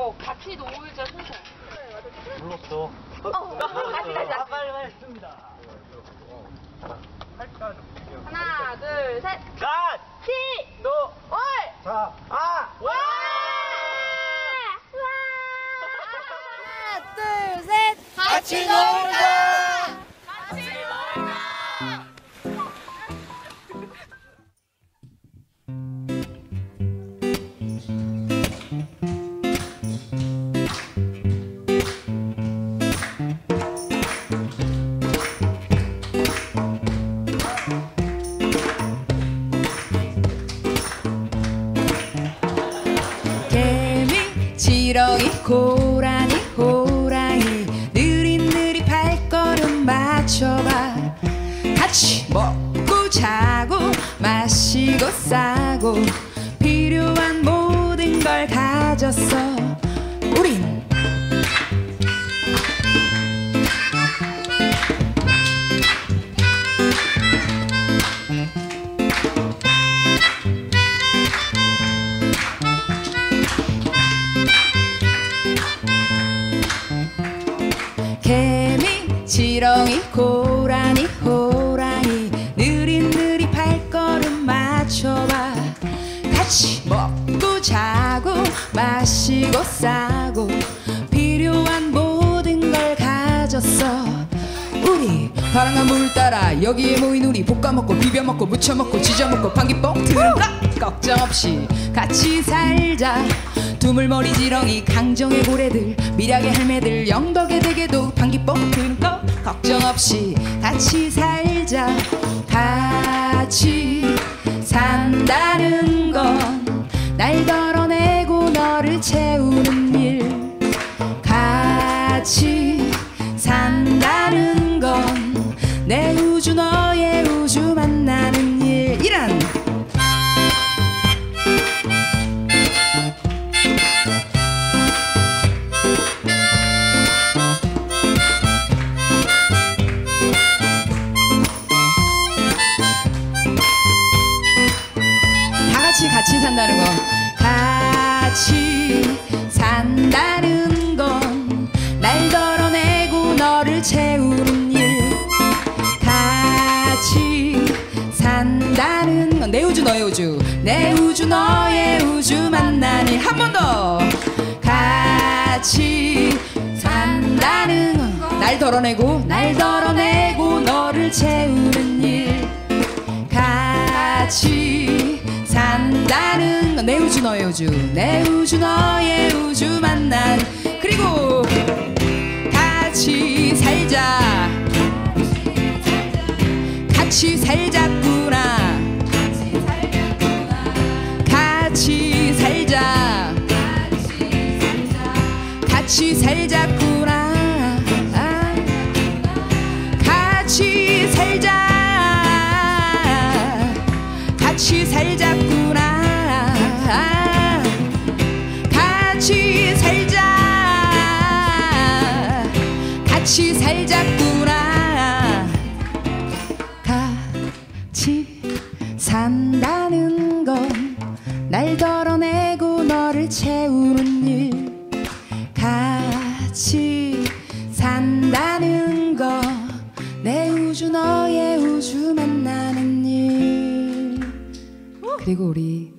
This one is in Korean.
어, 같이 놀자 순서. 불렀어. 어, 다시, 다시, 다시. 빨리 빨리 했습니다. 하나, 둘, 셋. 가! 치! 너! 올! 자! 아! 와! 하나, 둘, 셋. 같이 놀자! 고라니, 호랑이 느릿느릿 발걸음 맞춰봐. 같이 먹고 자고 마시고 싸고. 필요한 모든 걸 가졌어 지렁이, 고라니, 호랑이. 느릿느릿 발걸음 맞춰봐 같이 먹고 자고 마시고 싸고 바람과 물 따라 여기에 모인 우리 볶아 먹고 비벼 먹고 무쳐 먹고 지져 먹고 방귀뻥 트름까 걱정 없이 같이 살자. 두물머리 지렁이 강정의 고래들 미략의 할매들 영덕의 대게도 방귀뻥 트름까 걱정 없이 같이 살자. 같이 산다는 이란. 다 같이 같이 산다는 거. 같이 산다는 건날덜 내 우주 너의 우주. 내 우주 너의 우주 만나는 일한번 더. 같이 산다는 건날 덜어내고 날 덜어내고 너를 채우는 일. 같이 산다는 건 내 우주 너의 우주. 내 우주 너의 우주 만난. 그리고 같이 살자꾸나. 같이 산다는 건 날 덜어내고 너를 채우는 일. 같이 산다는 거 내 우주 너의 우주 만나는 일. 그리고 우리